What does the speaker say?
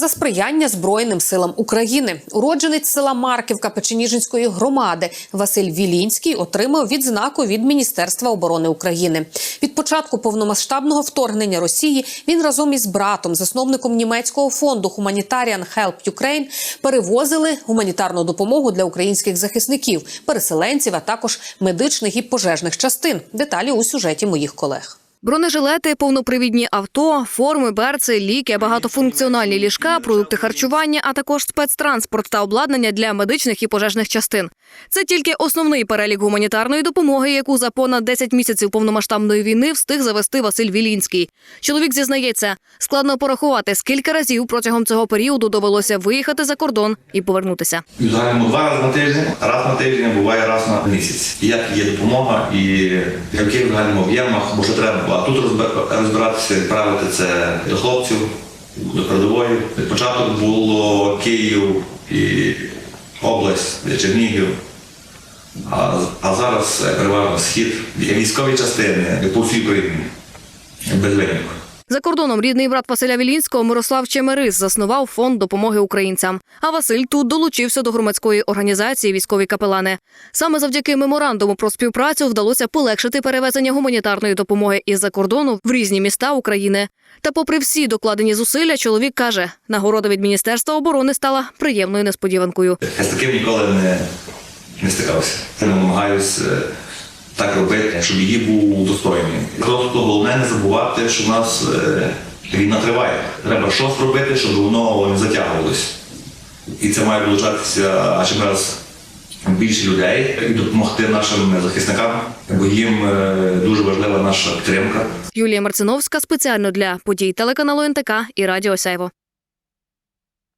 за сприяння Збройним силам України. Уродженець села Марківка Печеніжинської громади Василь Вілінський отримав відзнаку від Міністерства оборони України. Від початку повномасштабного вторгнення Росії він разом із братом, засновником німецького фонду Humanitarian Help Ukraine, перевозили гуманітарну допомогу для українських захисників, переселенців, а також медичних і пожежних частин. Деталі у сюжеті моїх колег. Бронежилети, повнопривідні авто, форми, берци, ліки, багатофункціональні ліжка, продукти харчування, а також спецтранспорт та обладнання для медичних і пожежних частин. Це тільки основний перелік гуманітарної допомоги, яку за понад 10 місяців повномасштабної війни встиг завести Василь Вілінський. Чоловік зізнається, складно порахувати, скільки разів протягом цього періоду довелося виїхати за кордон і повернутися. І два рази на тиждень, раз на тиждень, буває раз на місяць. Як є допомога і яких в об'ємах, бо що треба. А тут розбиратися, відправити це до хлопців, до передової. Від початку було Київ і область, Чернігів. А, а зараз переважно схід, військові частини по всій Україні. Без винятку. За кордоном рідний брат Василя Вілінського Мирослав Чемерис заснував фонд допомоги українцям. А Василь тут долучився до громадської організації військові капелани. Саме завдяки меморандуму про співпрацю вдалося полегшити перевезення гуманітарної допомоги із-за кордону в різні міста України. Та, попри всі докладені зусилля, чоловік каже, нагорода від міністерства оборони стала приємною несподіванкою. Я з таким ніколи не, не стикався. Я намагаюся е, так робити, щоб її був достойний. Просто головне не забувати, що в нас е, війна триває. Треба щось робити, щоб воно не затягувалось. І це має долучатися чим раз більше людей і допомогти нашим захисникам, бо їм е, дуже важлива наша підтримка. Юлія Марциновська спеціально для подій телеканалу НТК і Радіо Сяйво.